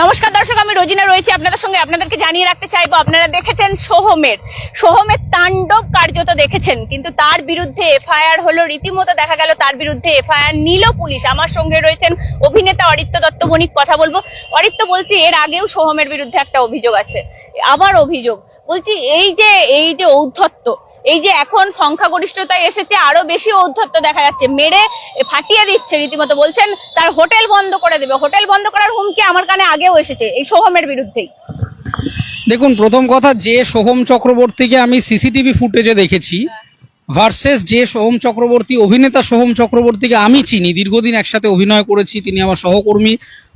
নমস্কার দর্শক, আমি রোজিনা রয়েছি আপনাদের সঙ্গে। আপনাদেরকে জানিয়ে রাখতে চাইব, আপনারা দেখেছেন সোহমের। সোহমের তাণ্ডব কার্যত দেখেছেন, কিন্তু তার বিরুদ্ধে এফআইআর হলো, রীতিমতো দেখা গেল তার বিরুদ্ধে এফআইআর নিল পুলিশ। আমার সঙ্গে রয়েছেন অভিনেতা অরিত্য দত্ত বণিক কথা বলব। অরিত্য, বলছি, এর আগেও সোহমের বিরুদ্ধে একটা অভিযোগ আছে। আবার অভিযোগ। বলছি, এই যে এই যে ঔদ্ধত্য এই যে এখন সংখ্যাগরিষ্ঠতায় এসেছে, আরও বেশি ঔদ্ধত্য দেখা যাচ্ছে। মেরে ফাটিয়ে দিচ্ছে, রীতিমতো বলছেন, তার হোটেল বন্ধ করে দেবে। হোটেল বন্ধ করার হুমকি আমার কানে আগেও এসেছে, এই সোহমের বিরুদ্ধেই। দেখুন, প্রথম কথা, যে সোহম চক্রবর্তীকে আমি সিসিটিভি ফুটেজে দেখেছি, ভার্সেস যে সোহম চক্রবর্তী, অভিনেতা সোহম চক্রবর্তীকে আমি চিনি, দীর্ঘদিন একসাথে অভিনয় করেছি, তিনি আমার সহকর্মী,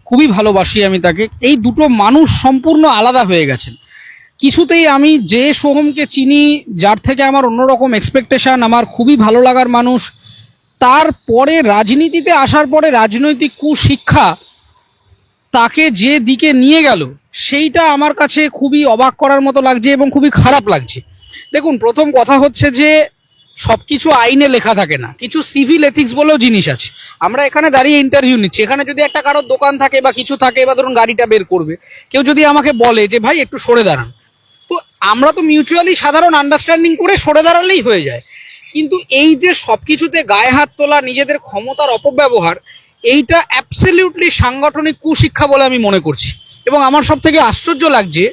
খুবই ভালোবাসি আমি তাকে। এই দুটো মানুষ সম্পূর্ণ আলাদা হয়ে গেছেন। কিছুতেই আমি যে সোহমকে চিনি, যার থেকে আমার অন্যরকম এক্সপেকটেশন আমার খুবই ভালো লাগার মানুষ তারপরে রাজনীতিতে আসার পরে রাজনৈতিক কুশিক্ষা তাকে যে দিকে নিয়ে গেল, সেইটা আমার কাছে খুবই অবাক করার মতো লাগছে এবং খুবই খারাপ লাগছে। দেখুন, প্রথম কথা হচ্ছে যে, সবকিছু আইনে লেখা থাকে না। কিছু সিভিল এথিক্স বলেও জিনিস আছে। আমরা এখানে দাঁড়িয়ে ইন্টারভিউ নিচ্ছি। এখানে যদি একটা কারোর দোকান থাকে বা কিছু থাকে বা ধরুন গাড়িটা বের করবে, কেউ যদি আমাকে বলে যে, ভাই, একটু সরে দাঁড়ান। আমরা তো মিউচুয়ালি সাধারণ আন্ডারস্ট্যান্ডিং করে সরে দাঁড়ালেই হয়ে যায়। কিন্তু এই যে সবকিছুতে গায়ে হাত তোলা, নিজেদের ক্ষমতার অপব্যবহার, এইটা অ্যাবসলিউটলি সাংগঠনিক কুশিক্ষা বলে আমি মনে করছি। এবং আমার সব থেকে আশ্চর্য লাগছে,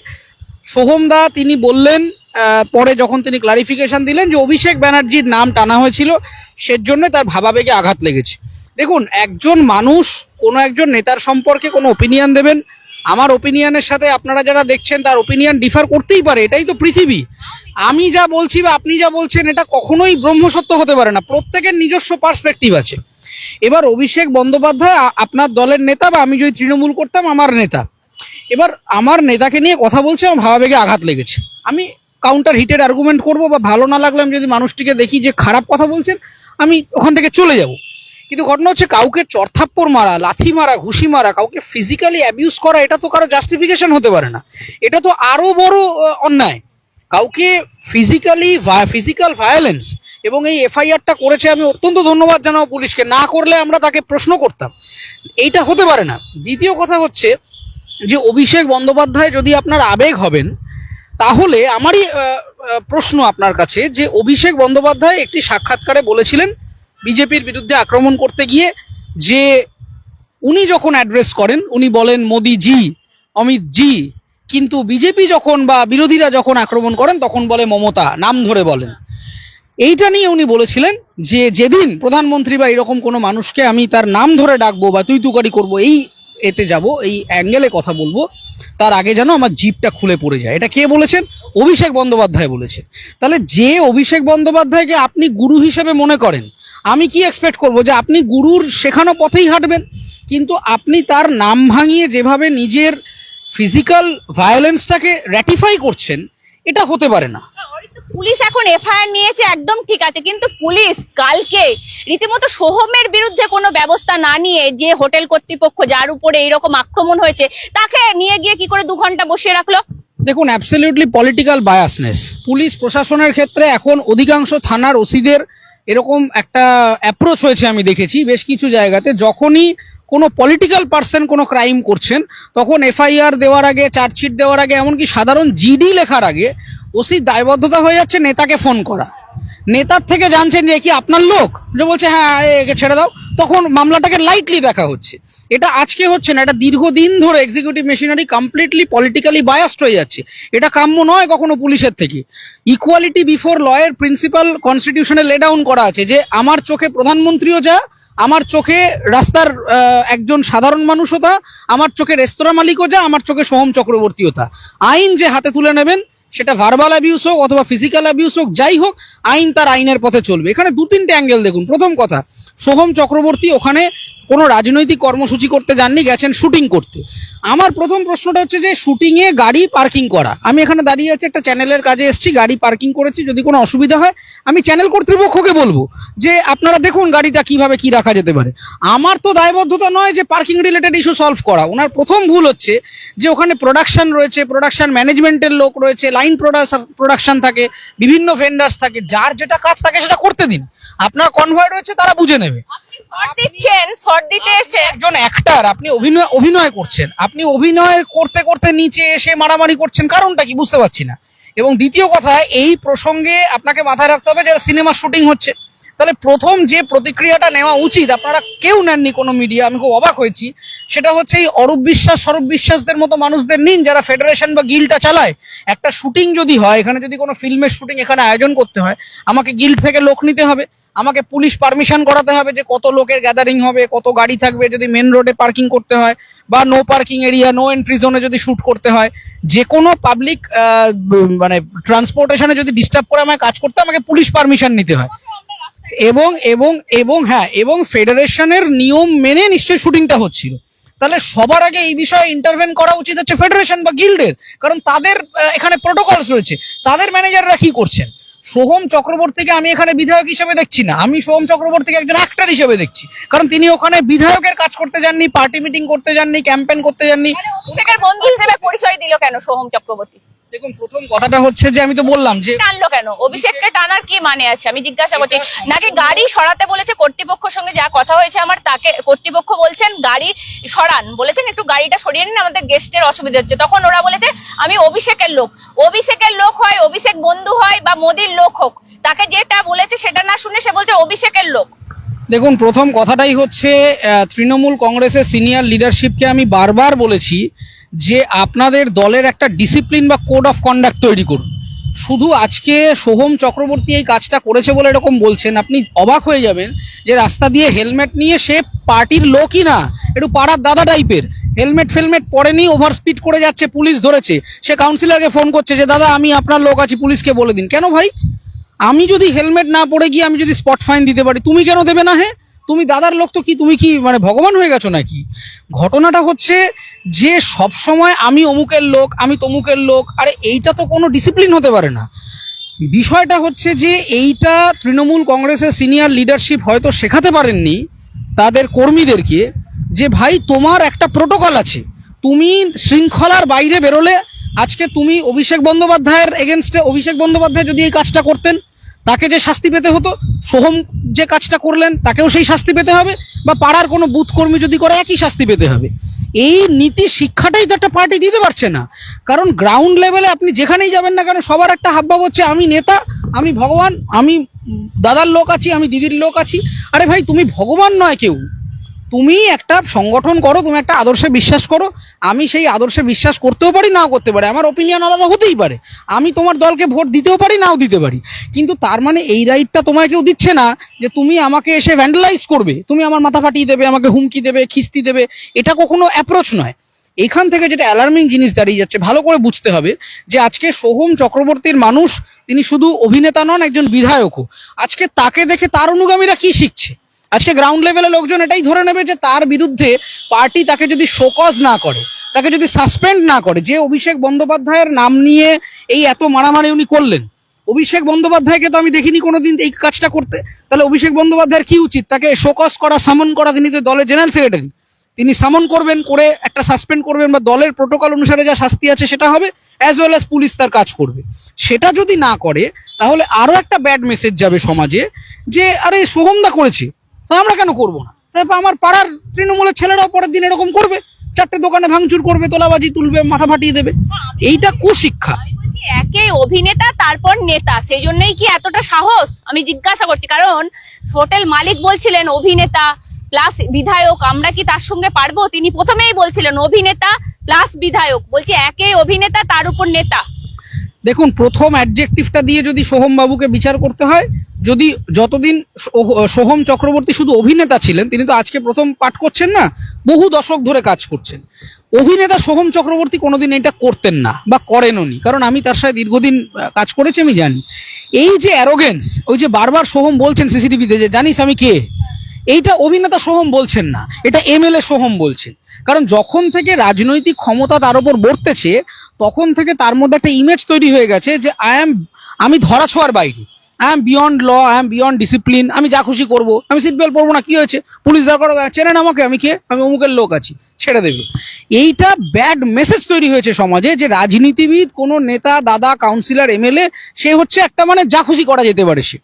সোহম দা তিনি বললেন পরে যখন তিনি ক্লারিফিকেশন দিলেন যে অভিষেক ব্যানার্জির নাম টানা হয়েছিল, সেজন্য তার ভাবাবেগে আঘাত লেগেছে। দেখুন, একজন মানুষ কোনো একজন নেতার সম্পর্কে কোনো ওপিনিয়ন দেবেন আমার ওপিনিয়নের সাথে আপনারা যারা দেখছেন, তার ওপিনিয়ন ডিফার করতেই পারে। এটাই তো পৃথিবী। আমি যা বলছি বা আপনি যা বলছেন, এটা কখনোই ব্রহ্মসত্য হতে পারে না। প্রত্যেকের নিজস্ব পার্সপেক্টিভ আছে। এবার অভিষেক বন্দ্যোপাধ্যায় আপনার দলের নেতা বা আমি যদি তৃণমূল করতাম, আমার নেতা। এবার আমার নেতাকে নিয়ে কথা বলছে, আমার ভাবাবেগে আঘাত লেগেছে। আমি কাউন্টার হিটের আর্গুমেন্ট করব বা ভালো না লাগলে আমি যদি মানুষটিকে দেখি যে খারাপ কথা বলছেন, আমি ওখান থেকে চলে যাব। কিন্তু ঘটনা হচ্ছে কাউকে চরথাপ্পড় মারা, লাথি মারা, ঘুষি মারা, কাউকে ফিজিক্যালি অ্যাবিউজ করা, এটা তো কারও জাস্টিফিকেশন হতে পারে না। এটা তো আরও বড় অন্যায়। কাউকে ফিজিক্যালি ফিজিক্যাল ভায়োলেন্স এবং এই এফআইআরটা করেছে, আমি অত্যন্ত ধন্যবাদ জানাব পুলিশকে। না করলে আমরা তাকে প্রশ্ন করতাম। এইটা হতে পারে না। দ্বিতীয় কথা হচ্ছে যে, অভিষেক বন্দ্যোপাধ্যায় যদি আপনার আবেগ হবেন, তাহলে আমারই প্রশ্ন আপনার কাছে যে, অভিষেক বন্দ্যোপাধ্যায় একটি সাক্ষাৎকারে বলেছিলেন বিজেপির বিরুদ্ধে আক্রমণ করতে গিয়ে যে উনি যখন অ্যাড্রেস করেন, উনি বলেন মোদি জি অমিত জি কিন্তু বিজেপি যখন বা বিরোধীরা যখন আক্রমণ করেন, তখন বলে মমতা, নাম ধরে বলেন। এইটা নিয়ে উনি বলেছিলেন যে যেদিন প্রধানমন্ত্রী বা এরকম কোনো মানুষকে আমি তার নাম ধরে ডাকবো বা তুই তুকারি করব, এই এতে যাব, এই অ্যাঙ্গেলে কথা বলব, তার আগে যেন আমার জিপটা খুলে পড়ে যায়। এটা কে বলেছেন? অভিষেক বন্দ্যোপাধ্যায় বলেছেন। তাহলে যে অভিষেক বন্দ্যোপাধ্যায়কে আপনি গুরু হিসেবে মনে করেন আমি কি এক্সপেক্ট করব? যে আপনি গুরুর শেখানো পথেই হাঁটবেন কিন্তু আপনি তার নাম ভাঙিয়ে যেভাবে নিজের ফিজিক্যাল ভায়োলেন্সটাকে র্যাটিফাই করছেন এটা হতে পারে না। পুলিশ এখন এফআইআর নিয়েছে একদম ঠিক আছে কিন্তু পুলিশ কালকে রীতিমতো সোহমের বিরুদ্ধে কোনো ব্যবস্থা না নিয়ে যে হোটেল কর্তৃপক্ষ যার উপরে এইরকম আক্রমণ হয়েছে তাকে নিয়ে গিয়ে কি করে দু ঘণ্টা বসিয়ে রাখল? দেখুন অ্যাবসলিউটলি পলিটিক্যাল বায়াসনেস পুলিশ প্রশাসনের ক্ষেত্রে এখন অধিকাংশ থানার ওসিদের এরকম একটা অ্যাপ্রোচ হয়েছে আমি দেখেছি বেশ কিছু জায়গাতে। যখনই কোনো পলিটিক্যাল পার্সন কোনো ক্রাইম করছেন, তখন এফআইআর দেওয়ার আগে চার্জশিট দেওয়ার আগে, এমনকি সাধারণ জিডি লেখার আগে, ওসি দায়বদ্ধতা হয়ে যাচ্ছে নেতাকে ফোন করা। নেতার থেকে জানছেন যে কি আপনার লোক? যে বলছে হ্যাঁ একে ছেড়ে দাও। তখন মামলাটাকে লাইটলি দেখা হচ্ছে। এটা আজকে হচ্ছে না, এটা দীর্ঘদিন ধরে executive machinery completely politically biased হয়ে যাচ্ছে। এটা কাম্য নয় কখনো পুলিশের থেকে। ইকুয়ালিটি বিফোর লয়ের প্রিন্সিপাল কনস্টিটিউশনে লে ডাউন করা আছে যে, আমার চোখে প্রধানমন্ত্রীও যা, আমার চোখে রাস্তার একজন সাধারণ মানুষও তা, আমার চোখে রেস্তোরাঁ মালিকও যা, আমার চোখে সোহম চক্রবর্তীও তা। আইন যে হাতে তুলে নেবেন সেটা ভার্বাল অ্যাবিউস হোক অথবা ফিজিক্যাল অ্যাবিউস হোক, যাই হোক, আইন তার আইনের পথে চলবে। এখানে দু তিনটে অ্যাঙ্গেল দেখুন। প্রথম কথা, সোহম চক্রবর্তী ওখানে কোনো রাজনৈতিক কর্মসূচি করতে যাননি, গেছেন শুটিং করতে। আমার প্রথম প্রশ্নটা হচ্ছে যে শুটিংয়ে গাড়ি পার্কিং করা। আমি এখানে দাঁড়িয়ে আছি, একটা চ্যানেলের কাজে এসেছি, গাড়ি পার্কিং করেছি, যদি কোনো অসুবিধা হয়, আমি চ্যানেল কর্তৃপক্ষকে বলব যে আপনারা দেখুন গাড়িটা কীভাবে কি রাখা যেতে পারে। আমার তো দায়বদ্ধতা নয় যে পার্কিং রিলেটেড ইস্যু সলভ করা। ওনার প্রথম ভুল হচ্ছে যে ওখানে প্রোডাকশন রয়েছে প্রোডাকশন ম্যানেজমেন্টের লোক রয়েছে লাইন প্রোডাকশন থাকে, বিভিন্ন ভেন্ডার্স থাকে, যার যেটা কাজ থাকে সেটা করতে দিন। আপনার কনভয় রয়েছে, তারা বুঝে নেবে। শর্ট দিচ্ছেন শর্ট দিতে এসে একজন অ্যাক্টার আপনি অভিনয় অভিনয় করছেন। আপনি অভিনয় করতে করতে নিচে এসে মারামারি করছেন কারণটা কি বুঝতে পারছি না। এবং দ্বিতীয় কথা এই প্রসঙ্গে আপনাকে মাথায় রাখতে হবে যে সিনেমা শুটিং হচ্ছে। তাহলে প্রথম যে প্রতিক্রিয়াটা নেওয়া উচিত আপনারা কেউ নেননি কোনো মিডিয়া আমি খুব অবাক হয়েছি। সেটা হচ্ছে এই অরূপ বিশ্বাস স্বরূপ বিশ্বাসদের মতো মানুষদের নিন যারা ফেডারেশন বা গিল্ডটা চালায়। একটা শুটিং যদি হয় এখানে যদি কোনো ফিল্মের শুটিং এখানে আয়োজন করতে হয় আমাকে গিল্ড থেকে লোক নিতে হবে। আমাকে পুলিশ পারমিশন করাতে হবে যে কত লোকের গ্যাদারিং হবে, কত গাড়ি থাকবে, যদি মেন রোডে পার্কিং করতে হয় বা no parking area no entry জোনে যদি শ্যুট করতে হয়। যে কোনো পাবলিক মানে ট্রান্সপোর্টেশনে যদি ডিস্টার্ব করে আমায় কাজ করতে আমাকে পুলিশ পারমিশন নিতে হয়। এবং এবং এবং হ্যাঁ এবং ফেডারেশনের নিয়ম মেনে নিশ্চয়ই শুটিংটা হচ্ছিল। তাহলে সবার আগে এই বিষয়ে ইন্টারভেন করা উচিত হচ্ছে ফেডারেশন বা গিল্ডের কারণ তাদের এখানে প্রোটোকলস রয়েছে। তাদের ম্যানেজাররা কি করছেন? সোহম চক্রবর্তীকে আমি এখানে বিধায়ক হিসেবে দেখছি না। আমি সোহম চক্রবর্তীকে একজন অ্যাক্টার হিসেবে দেখছি। কারণ তিনি ওখানে বিধায়কের কাজ করতে যাননি পার্টি মিটিং করতে যাননি ক্যাম্পেন করতে যাননি। অভিষেকের বন্ধু হিসেবে পরিচয় দিল কেন সোহম চক্রবর্তী? দেখুন প্রথম কথাটা হচ্ছে যে আমি তো বললাম যে টানলো কেন? অভিষেককে টানার কি মানে আছে? আমি জিজ্ঞাসা করছি। নাকি গাড়ি সরাতে বলেছে কর্তৃপক্ষের সঙ্গে যা কথা হয়েছে আমার তাকে কর্তৃপক্ষ বলছেন গাড়ি সরান। বলেছেন একটু গাড়িটা সরিয়ে নিন আমাদের গেস্টের অসুবিধা হচ্ছে। তখন ওরা বলেছে আমি অভিষেকের লোক। অভিষেকের লোক হয় অভিষেক বন্ধু হয় বা মোদির লোক হোক। তাকে যেটা বলেছে সেটা না শুনে সে বলছে অভিষেকের লোক। দেখুন প্রথম কথাটাই হচ্ছে তৃণমূল কংগ্রেসের সিনিয়র লিডারশিপকে আমি বারবার বলেছি যে আপনাদের দলের একটা ডিসিপ্লিন বা কোড অফ কন্ডাক্ট তৈরি করুন। শুধু আজকে সোহম চক্রবর্তী এই কাজটা করেছে বলে এরকম বলছেন, আপনি অবাক হয়ে যাবেন যে রাস্তা দিয়ে হেলমেট নিয়ে সে পার্টির লোকই না, একটু পাড়ার দাদা টাইপের হেলমেট ফেলমেট পরেনি ওভার স্পিড করে যাচ্ছে পুলিশ ধরেছে। সে কাউন্সিলরকে ফোন করছে যে, দাদা, আমি আপনার লোক আছি পুলিশকে বলে দিন। কেন ভাই? আমি যদি হেলমেট না পরে গিয়ে আমি যদি স্পট ফাইন দিতে পারি, তুমি কেন দেবে না হ্যাঁ? তুমি দাদার লোক তো কি, তুমি কি মানে ভগবান হয়ে গেছো নাকি? ঘটনাটা হচ্ছে যে সব সময় আমি অমুকের লোক, আমি তমুকের লোক, আরে এইটা তো কোনো ডিসিপ্লিন হতে পারে না। বিষয়টা হচ্ছে যে এইটা তৃণমূল কংগ্রেসের সিনিয়র লিডারশিপ হয়তো শেখাতে পারেননি তাদের কর্মীদেরকে যে, ভাই, তোমার একটা প্রোটোকল আছে। তুমি শৃঙ্খলার বাইরে বেরোলে, আজকে তুমি অভিষেক বন্দ্যোপাধ্যায়ের এগেনস্টে অভিষেক বন্দ্যোপাধ্যায় যদি এই কাজটা করতেন তাকে যে শাস্তি পেতে হতো, সোহম যে কাজটা করলেন, তাকেও সেই শাস্তি পেতে হবে, বা পাড়ার কোনো বুথ কর্মী যদি করে, একই শাস্তি পেতে হবে। এই নীতি শিক্ষাটাই তো একটা পার্টি দিতে পারছে না। কারণ গ্রাউন্ড লেভেলে আপনি যেখানেই যাবেন না কেন, সবার একটা হাবভাব হচ্ছে, আমি নেতা, আমি ভগবান, আমি দাদার লোক আছি, আমি দিদির লোক আছি। আরে ভাই, তুমি ভগবান নয় কেউ। তুমি একটা সংগঠন করো, তুমি একটা আদর্শে বিশ্বাস করো। আমি সেই আদর্শে বিশ্বাস করতেও পারি, নাও করতে পারি। আমার ওপিনিয়ন আলাদা হতেই পারে। আমি তোমার দলকে ভোট দিতেও পারি, নাও দিতে পারি। কিন্তু তার মানে এই রাইটটা তোমায় কেউ দিচ্ছে না যে তুমি আমাকে এসে ভ্যান্ডালাইজ করবে। তুমি আমার মাথা ফাটিয়ে দেবে, আমাকে হুমকি দেবে, খিস্তি দেবে। এটা কখনো অ্যাপ্রোচ নয়। এখান থেকে যেটা অ্যালার্মিং জিনিস দাঁড়িয়ে যাচ্ছে, ভালো করে বুঝতে হবে যে আজকে সোহম চক্রবর্তীর মানুষ, তিনি শুধু অভিনেতা নন, একজন বিধায়কও। আজকে তাকে দেখে তার অনুগামীরা কি শিখছে? আজকে গ্রাউন্ড লেভেলে লোকজন এটাই ধরে নেবে যে তার বিরুদ্ধে পার্টি তাকে যদি শোকজ না করে, তাকে যদি সাসপেন্ড না করে, যে অভিষেক বন্দ্যোপাধ্যায়ের নাম নিয়ে এই এত মারামারি উনি করলেন। অভিষেক বন্দ্যোপাধ্যায়কে তো আমি দেখিনি কোনোদিন এই কাজটা করতে। তাহলে অভিষেক বন্দ্যোপাধ্যায়ের কি উচিত? তাকে শোকজ করা সামন করা, তিনি তো দলের জেনারেল সেক্রেটারি তিনি সামন করবেন, করে একটা সাসপেন্ড করবেন বা দলের প্রোটোকল অনুসারে যা শাস্তি আছে সেটা হবে অ্যাজ ওয়েল অ্যাজ পুলিশ তার কাজ করবে। সেটা যদি না করে, তাহলে আরও একটা ব্যাড মেসেজ যাবে সমাজে যে, আরে সোহমদা করেছে। আমরা কেন করব না? তারপর আমার পাড়ার তৃণমূলের ছেলেরাও পরের দিন এরকম করবে চারটে দোকানে ভাঙচুর করবে তোলাবাজি তুলবে মাথা ফাটিয়ে দেবে। এইটা কুশিক্ষা। একে অভিনেতা তারপর নেতা সেই জন্যই কি এতটা সাহস? আমি জিজ্ঞাসা করছি কারণ হোটেল মালিক বলছিলেন অভিনেতা প্লাস বিধায়ক আমরা কি তার সঙ্গে পারব? তিনি প্রথমেই বলছিলেন অভিনেতা প্লাস বিধায়ক। বলছি একে অভিনেতা তার উপর নেতা। দেখুন প্রথম অ্যাডজেক্টিভটা দিয়ে যদি সোহম বাবুকে বিচার করতে হয় যদি যতদিন সোহম চক্রবর্তী শুধু অভিনেতা ছিলেন, তিনি তো আজকে প্রথম পাঠ করছেন না, বহু দশক ধরে কাজ করছেন। অভিনেতা সোহম চক্রবর্তী কোনোদিন এটা করতেন না বা করেনও নি, কারণ আমি তার সাথে দীর্ঘদিন কাজ করেছি, আমি জানি। এই যে অ্যারোগেন্স ওই যে বারবার সোহম বলছেন সিসিটিভিতে যে, জানিস আমি কে? এইটা অভিনেতা সোহম বলছেন না, এটা এমএলএ সোহম বলছেন। কারণ যখন থেকে রাজনৈতিক ক্ষমতা তার উপর বর্তেছে, তখন থেকে তার মধ্যে একটা ইমেজ তৈরি হয়ে গেছে যে আই এম আমি ধরা ছোঁয়ার বাইরে। I am beyond law I am beyond discipline আমি যা খুশি করব। আমি সিট বেল্ট পরবো না, কি হয়েছে? পুলিশ দরকার চেনেন আমাকে, আমি কে? আমি অমুকের লোক আছি, ছেড়ে দেবে। এইটা ব্যাড মেসেজ তৈরি হয়েছে সমাজে যে রাজনীতিবিদ, কোনো নেতা, দাদা কাউন্সিলর এমএলএ সে হচ্ছে একটা মানে যা খুশি করা যেতে পারে সে।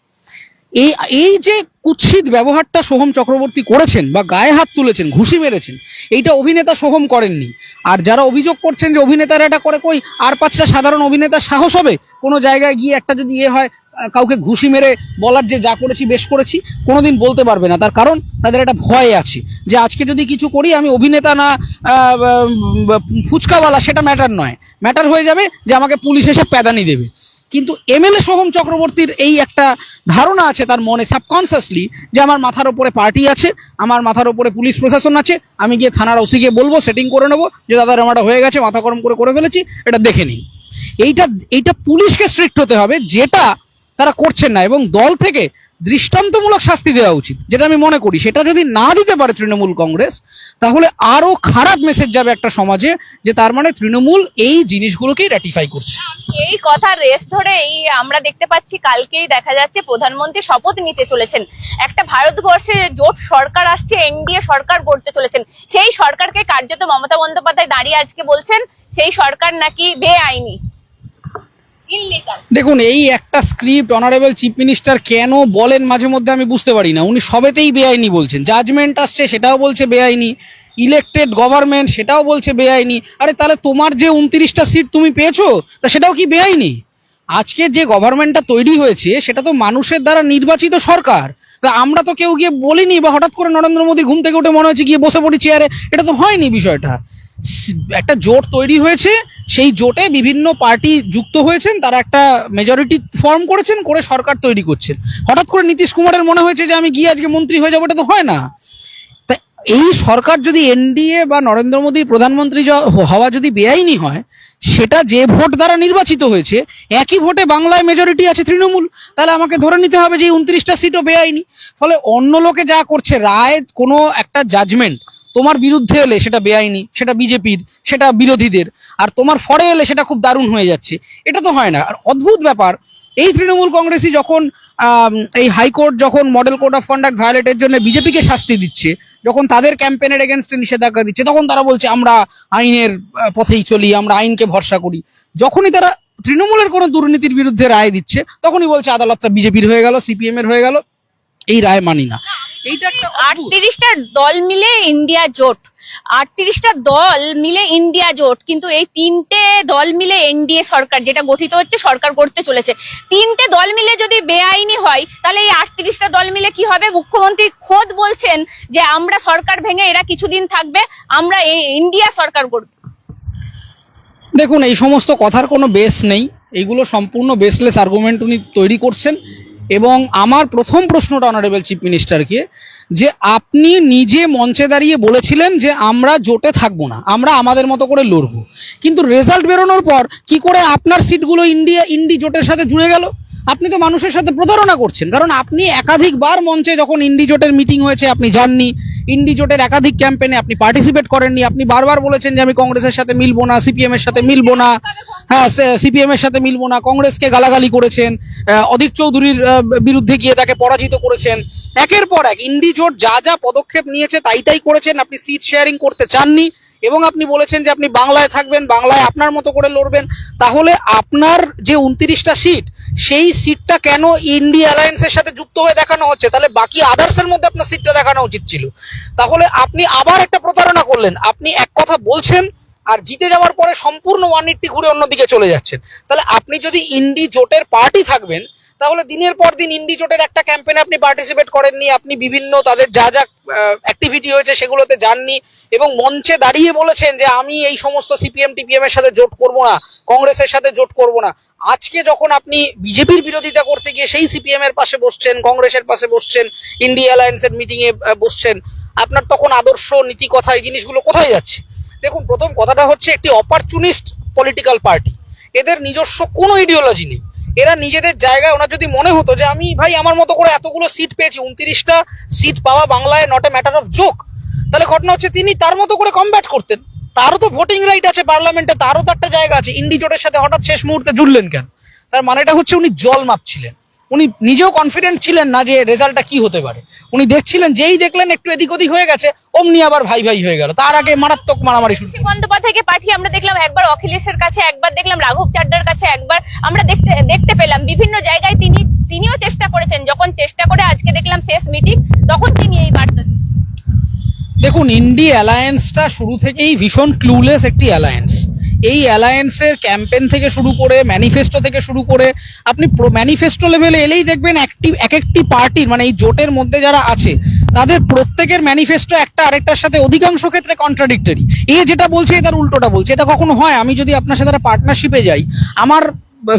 এই এই যে কুৎসিত ব্যবহারটা সোহম চক্রবর্তী করেছেন বা গায়ে হাত তুলেছেন, ঘুষি মেরেছেন, এইটা অভিনেতা সোহম করেননি। আর যারা অভিযোগ করছেন যে অভিনেতারা এটা করে কই, আর পাঁচটা সাধারণ অভিনেতার সাহস হবে? কোনো জায়গায় গিয়ে একটা যদি ইয়ে হয় কাউকে ঘুষি মেরে বলার যে যা করেছি, বেশ করেছি, কোনোদিন বলতে পারবে না। তার কারণ তাদের একটা ভয় আছে যে আজকে যদি কিছু করি, আমি অভিনেতা না ফুচকাওয়ালা, সেটা ম্যাটার নয়। ম্যাটার হয়ে যাবে যে আমাকে পুলিশ এসে প্যাদানি দেবে। কিন্তু এমএলএ সোহম চক্রবর্তীর এই একটা ধারণা আছে তার মনে সাবকনসিয়াসলি যে আমার মাথার ওপরে পার্টি আছে, আমার মাথার ওপরে পুলিশ প্রশাসন আছে, আমি গিয়ে থানার ওসি গিয়ে বলব সেটিং করে নেব, যে দাদা আমারটা হয়ে গেছে, মাথা গরম করে করে ফেলেছি, এটা দেখে নিন। এইটা এইটা পুলিশকে স্ট্রিক্ট হতে হবে, যেটা তারা করছেন না এবং দল থেকে দৃষ্টান্তমূলক শাস্তি দেওয়া উচিত, যেটা আমি মনে করি। সেটা যদি না দিতে পারে তৃণমূল কংগ্রেস, তাহলে আরও খারাপ মেসেজ যাবে একটা সমাজে যে তার মানে তৃণমূল এই জিনিসগুলোকেই র্যাটিফাই করছে। এই কথা রেস ধরে এই আমরা দেখতে পাচ্ছি, কালকেই দেখা যাচ্ছে প্রধানমন্ত্রী শপথ নিতে চলেছেন। একটা ভারতবর্ষে জোট সরকার আসছে, এনডিএ সরকার গড়তে চলেছেন। সেই সরকারকে কার্যত মমতা বন্দ্যোপাধ্যায় দাঁড়িয়ে আজকে বলছেন, সেই সরকার নাকি বেআইনি। দেখুন, এই একটা স্ক্রিপ্ট অনারেবল চিফ মিনিস্টার কেন বলেন মাঝে মধ্যে আমি বুঝতে পারি না। উনি সবেতেই বেআইনি বলছেন। জাজমেন্ট আসছে, সেটাও বলছে বেআইনি। ইলেকটেড গভর্নমেন্ট সেটাও বলছে বেআইনি। আরে, তাহলে তোমার যে উনত্রিশটা সিট তুমি পেয়েছ, তা সেটাও কি বেআইনি? আজকে যে গভর্নমেন্টটা তৈরি হয়েছে, সেটা তো মানুষের দ্বারা নির্বাচিত সরকার। তা আমরা তো কেউ গিয়ে বলিনি বা হঠাৎ করে নরেন্দ্র মোদী ঘুম থেকে উঠে মনে হচ্ছে গিয়ে বসে পড়ি চেয়ারে এটা তো হয়নি বিষয়টা। একটা জোট তৈরি হয়েছে, সেই জোটে বিভিন্ন পার্টি যুক্ত হয়েছেন, তারা একটা মেজরিটি ফর্ম করেছেন, করে সরকার তৈরি করছেন। হঠাৎ করে নীতিশ কুমারের মনে হয়েছে যে আমি গিয়ে আজকে মন্ত্রী হয়ে যাব, এটা তো হয় না। তা এই সরকার যদি এনডিএ বা নরেন্দ্র মোদী প্রধানমন্ত্রী হওয়া যদি বেআইনি হয়, সেটা যে ভোট দ্বারা নির্বাচিত হয়েছে, একই ভোটে বাংলায় মেজরিটি আছে তৃণমূল। তাহলে আমাকে ধরে নিতে হবে যে উনত্রিশটা সিটও বেআইনি। ফলে অন্য লোকে যা করছে, রায় কোনো একটা জাজমেন্ট তোমার বিরুদ্ধে এলে সেটা বেআইনি, সেটা বিজেপির, সেটা বিরোধীদের, আর তোমার ফরে এলে সেটা খুব দারুণ হয়ে যাচ্ছে। এটা তো হয় না। আর অদ্ভুত ব্যাপার, এই তৃণমূল কংগ্রেসই যখন এই হাইকোর্ট যখন মডেল কোড অফ কন্ডাক্ট ভায়োলেটের জন্য বিজেপিকে শাস্তি দিচ্ছে, যখন তাদের ক্যাম্পেনের এগেনস্টে নিষেধাজ্ঞা দিচ্ছে, তখন তারা বলছে, আমরা আইনের পথেই চলি, আমরা আইনকে ভরসা করি। যখনই তারা তৃণমূলের কোনো দুর্নীতির বিরুদ্ধে রায় দিচ্ছে, তখনই বলছে, আদালতটা বিজেপির হয়ে গেল সিপিএম এর হয়ে গেল। এই রায় মানি না। এইটা একটা আটত্রিশটা দল মিলে ইন্ডিয়া জোট। আটত্রিশটা দল মিলে ইন্ডিয়া জোট কিন্তু এই তিনটে দল মিলে এনডিএ সরকার যেটা গঠিত হচ্ছে সরকার করতে চলেছে। তিনটে দল মিলে যদি বেআইনি হয় তাহলে এই আটত্রিশটা দল মিলে কি হবে? মুখ্যমন্ত্রী খোদ বলছেন যে আমরা সরকার ভেঙে এরা কিছুদিন থাকবে আমরা এই ইন্ডিয়া সরকার করব দেখুন এই সমস্ত কথার কোনো বেস নেই। এইগুলো সম্পূর্ণ বেসলেস আর্গুমেন্ট উনি তৈরি করছেন। এবং আমার প্রথম প্রশ্নটা অনারেবল চিফ মিনিস্টারকে যে আপনি নিজে মঞ্চে দাঁড়িয়ে বলেছিলেন যে আমরা জোটে থাকব না, আমরা আমাদের মতো করে লড়বো। কিন্তু রেজাল্ট বেরোনোর পর কি করে আপনার সিটগুলো ইন্ডিয়া, ইন্ডি জোটের সাথে জুড়ে গেল? আপনি তো মানুষের সাথে প্রতারণা করছেন। কারণ আপনি একাধিকবার মঞ্চে যখন ইন্ডি জোটের মিটিং হয়েছে, আপনি যাননি। ইন্ডি জোটের একাধিক ক্যাম্পেনে আপনি পার্টিসিপেট করেননি। আপনি বারবার বলেছেন যে আমি কংগ্রেসের সাথে মিলবো না, সিপিএম এর সাথে মিলবো না। হ্যাঁ সিপিএম এর সাথে মিলবো না। কংগ্রেসকে গালাগালি করেছেন। অধীর চৌধুরীর বিরুদ্ধে গিয়ে তাকে পরাজিত করেছেন। একের পর এক ইন্ডি জোট যা যা পদক্ষেপ নিয়েছে তাই তাই করেছেন। আপনি সিট শেয়ারিং করতে চাননি এবং আপনি বলেছেন যে আপনি বাংলায় থাকবেন, বাংলায় আপনার মতো করে লড়বেন। তাহলে আপনার যে উনত্রিশটা সিট সেই সিটটা কেন ইন্ডি অ্যালায়েন্সের সাথে যুক্ত হয়ে দেখানো হচ্ছে? তাহলে বাকি আদার্সের মধ্যে আপনার সিটটা দেখানো উচিত ছিল। তাহলে আপনি আবার একটা প্রতারণা করলেন। আপনি এক কথা বলছেন আর জিতে যাওয়ার পরে সম্পূর্ণ ওয়ান এইট্টি ঘুরে অন্যদিকে চলে যাচ্ছেন। তাহলে আপনি যদি ইন্ডি জোটের পার্টি থাকবেন তাহলে দিনের পর দিন ইন্ডি জোটের একটা ক্যাম্পেনে আপনি পার্টিসিপেট করেননি, আপনি বিভিন্ন তাদের যা যা অ্যাক্টিভিটি হয়েছে সেগুলোতে যাননি এবং মঞ্চে দাঁড়িয়ে বলেছেন যে আমি এই সমস্ত সিপিএম টিপিএম এর সাথে জোট করব না, কংগ্রেসের সাথে জোট করব না। আজকে যখন আপনি বিজেপির বিরোধিতা করতে গিয়ে সেই সিপিএম এর পাশে বসছেন, কংগ্রেসের পাশে বসছেন ইন্ডিয়া অ্যালায়েন্সের মিটিং এ বসছেন, আপনার তখন আদর্শ নীতি কথা এই জিনিসগুলো কোথায় যাচ্ছে? দেখুন, প্রথম কথাটা হচ্ছে একটি অপরচুনিস্ট পলিটিক্যাল পার্টি এদের নিজস্ব কোনো ইডিওলজি নেই। এরা নিজেদের জায়গায়, ওনার যদি মনে হতো যে আমি ভাই আমার মতো করে এতগুলো সিট পেয়েছি, উনত্রিশটা সিট পাওয়া বাংলায় not a matter of joke তাহলে ঘটনা হচ্ছে তিনি তার মতো করে কমব্যাট করতেন। তারও তো ভোটিং রাইট আছে পার্লামেন্টে তারও তো একটা জায়গা আছে। ইন্ডিজোটের সাথে হঠাৎ শেষ মুহূর্তে জুড়লেন কেন? তার মানেটা হচ্ছে উনি জল মাপছিলেন। উনি নিজেও কনফিডেন্ট ছিলেন না যে রেজাল্টটা কি হতে পারে। উনি দেখছিলেন যেই দেখলেন একটু এদিক ওদিক হয়ে গেছে অমনি আবার ভাই ভাই হয়ে গেল। তার আগে মারাত্মক মারামারি শুরু বন্দ্যোপাধ্যায়কে পাঠিয়ে আমরা দেখলাম একবার অখিলেশের কাছে একবার দেখলাম রাঘব চাড্ডার কাছে একবার আমরা দেখতে দেখতে পেলাম বিভিন্ন জায়গায় তিনি তিনিও চেষ্টা করেছেন। যখন চেষ্টা করে আজকে দেখলাম শেষ মিটিং তখন তিনি এই বার্তা দেখুন ইন্ডি অ্যালায়েন্সটা শুরু থেকেই ভীষণ ক্লুলেস একটি অ্যালায়েন্স এই অ্যালায়েন্সের ক্যাম্পেন থেকে শুরু করে ম্যানিফেস্টো থেকে শুরু করে আপনি ম্যানিফেস্টো লেভেলে এলেই দেখবেন একটি এক একটি পার্টির মানে এই জোটের মধ্যে যারা আছে, তাদের প্রত্যেকের ম্যানিফেস্টো একটা আরেকটার সাথে অধিকাংশ ক্ষেত্রে কন্ট্রাডিক্টরি এ যেটা বলছে তার উল্টোটা বলছে। এটা কখনো হয়, আমি যদি আপনার সাথে পার্টনারশিপে যাই, আমার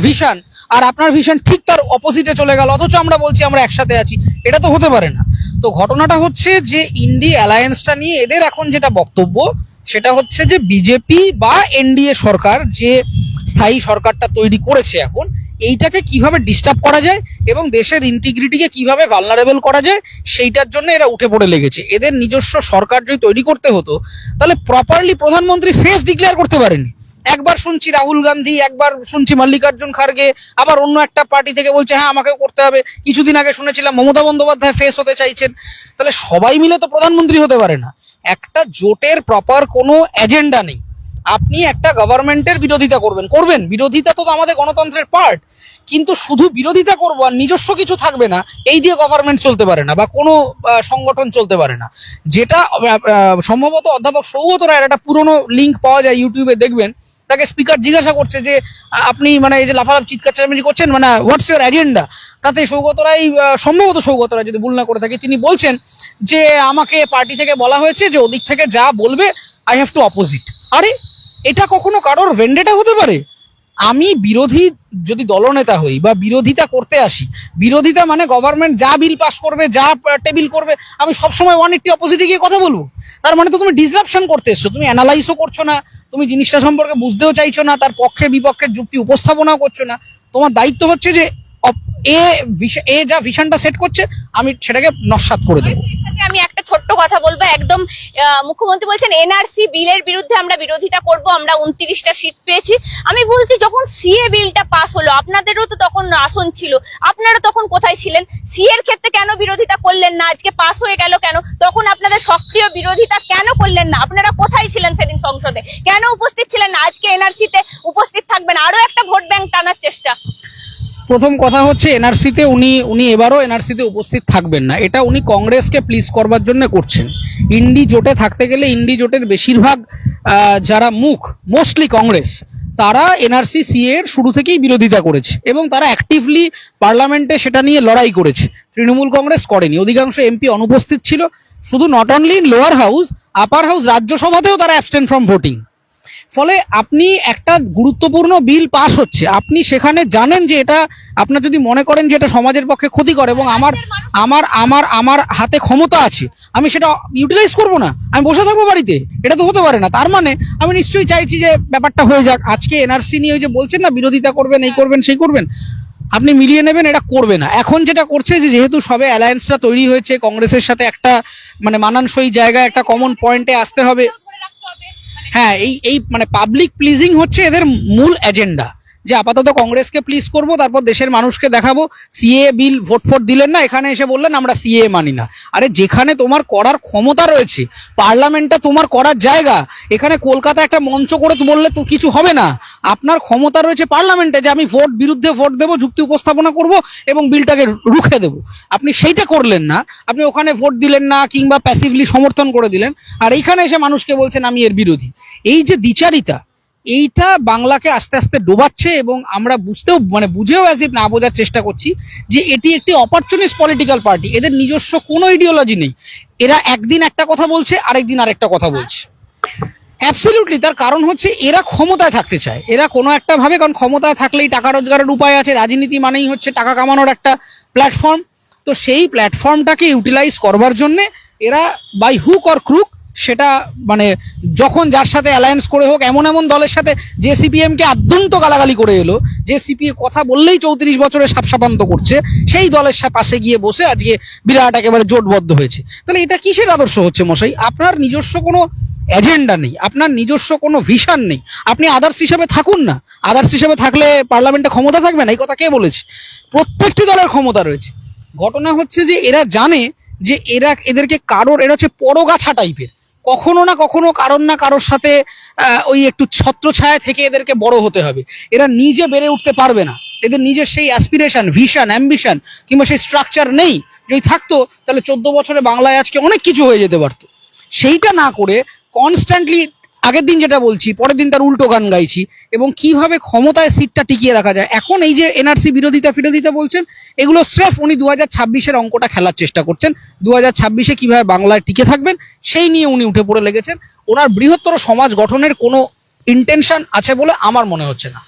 ভিশন আর আপনার ভিশন ঠিক তার অপোজিটে চলে গেল, অথচ আমরা বলছি আমরা একসাথে আছি, এটা তো হতে পারে না। তো ঘটনাটা হচ্ছে যে ইন্ডি অ্যালায়েন্সটা নিয়ে এদের এখন যেটা বক্তব্য সেটা হচ্ছে যে বিজেপি বা এনডিএ সরকার যে স্থায়ী সরকারটা তৈরি করেছে এখন, এইটাকে কীভাবে ডিস্টার্ব করা যায় এবং দেশের ইন্টিগ্রিটিকে কীভাবে ভালনারেবল করা যায়, সেইটার জন্য এরা উঠে পড়ে লেগেছে। এদের নিজস্ব সরকার যদি তৈরি করতে হতো, তাহলে প্রপারলি প্রধানমন্ত্রী ফেস ডিক্লেয়ার করতে পারেনি। একবার শুনছি রাহুল গান্ধী, একবার শুনছি মল্লিকার্জুন খার্গে, আবার অন্য একটা পার্টি থেকে বলছে হ্যাঁ আমাকেও করতে হবে। কিছুদিন আগে শুনেছিলাম মমতা বন্দ্যোপাধ্যায় ফেস হতে চাইছেন। তাহলে সবাই মিলে তো প্রধানমন্ত্রী হতে পারে না। একটা জোটের প্রপার কোনো এজেন্ডা নেই। আপনি একটা গভর্নমেন্টের বিরোধিতা করবেন করবেন। বিরোধিতা তো আমাদের গণতন্ত্রের পার্ট কিন্তু শুধু বিরোধিতা করব আর নিজস্ব কিছু থাকবে না, এই দিয়ে গভর্নমেন্ট চলতে পারে না বা কোনো সংগঠন চলতে পারে না। যেটা সম্ভবত অধ্যাপক সৌগত রায়ের একটা পুরনো লিঙ্ক পাওয়া যায় ইউটিউবে দেখবেন। তাকে স্পিকার জিজ্ঞাসা করছে যে আপনি মানে এই যে লাফালাফ, চিৎকার, চেঁচামেচি করছেন মানে হোয়াটস ইউর এজেন্ডা তাতে সৌগত রায় সম্ভবত সৌগত রায় যদি ভুল না করে থাকি, তিনি বলছেন যে, আমাকে পার্টি থেকে বলা হয়েছে যে, ওদিক থেকে যা বলবে আই হ্যাভ টু অপোজিট আরে, এটা কখনো কারোর ভেন্ডেটা হতে পারে? আমি বিরোধী যদি দলনেতা হই বা বিরোধিতা করতে আসি, বিরোধিতা মানে গভর্নমেন্ট যা বিল পাস করবে, যা টেবিল করবে, আমি সবসময় ওয়ান এইটটি অপোজিটে গিয়ে কথা বলব। তার মানে তো তুমি ডিসরাপশন করতে এসছো, তুমি অ্যানালাইজও করছ না। তুমি জিনিসটা সম্পর্কে বুঝতেও চাইছো না, তার পক্ষে বিপক্ষের যুক্তি উপস্থাপনাও করছ না। তোমার দায়িত্ব হচ্ছে যে এ এ যা ভিশনটা সেট করছে, আমি সেটাকে নস্বাত করে দেবো। আমি একটা ছোট্ট কথা বলব, একদম মুখ্যমন্ত্রী বলছেন, এনআরসি বিলের বিরুদ্ধে আমরা বিরোধিতা করব, আমরা উনত্রিশটা সিট পেয়েছি। আমি বলছি, যখন সিএ বিলটা পাস হলো, আপনাদেরও তো তখন আসন ছিল, আপনারা তখন কোথায় ছিলেন? সি এর ক্ষেত্রে কেন বিরোধিতা করলেন না? আজকে পাস হয়ে গেল কেন? তখন আপনাদের সক্রিয় বিরোধিতা কেন করলেন না? আপনারা কোথায় ছিলেন সেদিন সংসদে? কেন উপস্থিত ছিলেন না? আজকে এনআরসিতে উপস্থিত থাকবেন, আরও একটা ভোট ব্যাংক টানার চেষ্টা। প্রথম কথা হচ্ছে এনআরসিতে উনি উনি এবারও এনআরসিতে উপস্থিত থাকবেন না। এটা উনি কংগ্রেসকে প্লিজ করবার জন্য করছেন। ইন্ডি জোটে থাকতে গেলে ইন্ডি জোটের বেশিরভাগ যারা মুখ মোস্টলি কংগ্রেস, তারা এনআরসি সি এর শুরু থেকেই বিরোধিতা করেছে এবং তারা অ্যাক্টিভলি পার্লামেন্টে সেটা নিয়ে লড়াই করেছে। তৃণমূল কংগ্রেস করেনি। অধিকাংশ এমপি অনুপস্থিত ছিল। শুধু not only in lower house upper house রাজ্যসভাতেও তারা অ্যাবস্টেন ফ্রম ভোটিং ফলে আপনি একটা গুরুত্বপূর্ণ বিল পাস হচ্ছে। আপনি সেখানে জানেন যে এটা আপনার যদি মনে করেন যে এটা সমাজের পক্ষে ক্ষতিকর এবং আমার আমার আমার আমার হাতে ক্ষমতা আছে আমি সেটা ইউটিলাইজ করব না। আমি বসে থাকব বাড়িতে এটা তো হতে পারে না। তার মানে আমি নিশ্চয়ই চাইছি যে ব্যাপারটা হয়ে যাক। আজকে এনআরসি নিয়ে ওই যে বলছেন না বিরোধিতা করবেন এই করবেন সেই করবেন আপনি মিলিয়ে নেবেন এটা করবে না। এখন যেটা করছে যে যেহেতু সবে অ্যালায়েন্সটা তৈরি হয়েছে কংগ্রেসের সাথে একটা মানে মানানসই জায়গায় একটা কমন পয়েন্টে আসতে হবে ধরে রাখতে হবে মানে হ্যাঁ এই এই মানে পাবলিক প্লিজিং হচ্ছে এদের মূল এজেন্ডা যে আপাতত কংগ্রেসকে প্লিজ করব, তারপর দেশের মানুষকে দেখাবো। সিএ বিল ভোট ফোট দিলেন না, এখানে এসে বললেন, আমরা সিএ মানি না। আরে যেখানে তোমার করার ক্ষমতা রয়েছে, পার্লামেন্টটা তোমার করার জায়গা, এখানে কলকাতা একটা মঞ্চ করে বললে তো কিছু হবে না। আপনার ক্ষমতা রয়েছে পার্লামেন্টে যে আমি ভোট বিরুদ্ধে ভোট দেবো, যুক্তি উপস্থাপনা করব এবং বিলটাকে রুখে দেবো। আপনি সেইটা করলেন না। আপনি ওখানে ভোট দিলেন না কিংবা প্যাসিভলি সমর্থন করে দিলেন। আর এইখানে এসে মানুষকে বলছেন, আমি এর বিরোধী। এই যে দ্বিচারিতা এইটা বাংলাকে আস্তে আস্তে ডোবাচ্ছে এবং আমরা বুঝতেও মানে বুঝেও অ্যাজ ইফ না বোঝার চেষ্টা করছি যে এটি একটি অপরচুনিস্ট পলিটিক্যাল পার্টি এদের নিজস্ব কোনো ইডিওলজি নেই। এরা একদিন একটা কথা বলছে, আরেকদিন আরেকটা কথা বলছে। অ্যাবসলিউটলি তার কারণ হচ্ছে এরা ক্ষমতায় থাকতে চায়। এরা কোনো একটা ভাবে, কারণ ক্ষমতায় থাকলেই টাকা রোজগারের উপায় আছে, রাজনীতি মানেই হচ্ছে টাকা কামানোর একটা প্ল্যাটফর্ম তো সেই প্ল্যাটফর্মটাকে ইউটিলাইজ করবার জন্যে এরা বাই হুক অর ক্রুক সেটা মানে যখন যার সাথে অ্যালায়েন্স করে হোক, এমন এমন দলের সাথে যে সিপিএম কে আদ্যন্ত গালাগালি করে এলো, যে সিপিএ কথা বললেই চৌত্রিশ বছরে সাপসাপান্ত করছে, সেই দলের পাশে গিয়ে বসে আজকে বিরাট একেবারে জোটবদ্ধ হয়েছে। তাহলে এটা কিসের আদর্শ হচ্ছে মশাই? আপনার নিজস্ব কোনো এজেন্ডা নেই, আপনার নিজস্ব কোনো ভিশন নেই। আপনি আদার্স হিসেবে থাকুন না। আদার্স হিসেবে থাকলে পার্লামেন্টে ক্ষমতা থাকবে না, এই কথা কে বলেছে? প্রত্যেকটি দলের ক্ষমতা রয়েছে। ঘটনা হচ্ছে যে এরা জানে যে এরা এদেরকে কারোর এরা হচ্ছে পরগাছা টাইপের কখনো না কখনো কারোর না কারোর সাথে ওই একটু ছত্রছায়া থেকে এদেরকে বড় হতে হবে। এরা নিজে বেড়ে উঠতে পারবে না। এদের নিজের সেই অ্যাসপিরেশন ভিশন অ্যাম্বিশন কিংবা সেই স্ট্রাকচার নেই। যদি থাকতো, তাহলে চোদ্দ বছরে বাংলায় আজকে অনেক কিছু হয়ে যেতে পারতো। সেইটা না করে কনস্ট্যান্টলি আগের দিন যেটা বলছি, পরের দিন তার উল্টো গান গাইছি এবং কীভাবে ক্ষমতায় সিটটা টিকিয়ে রাখা যায়। এখন এই যে এনআরসি বিরোধিতা ফিরোধিতা বলছেন, এগুলো স্রেফ উনি দু হাজার ছাব্বিশের অঙ্কটা খেলার চেষ্টা করছেন। দু হাজার ছাব্বিশে কীভাবে বাংলায় টিকে থাকবেন, সেই নিয়ে উনি উঠে পড়ে লেগেছেন। ওনার বৃহত্তর সমাজ গঠনের কোনো ইন্টেনশন আছে বলে আমার মনে হচ্ছে না।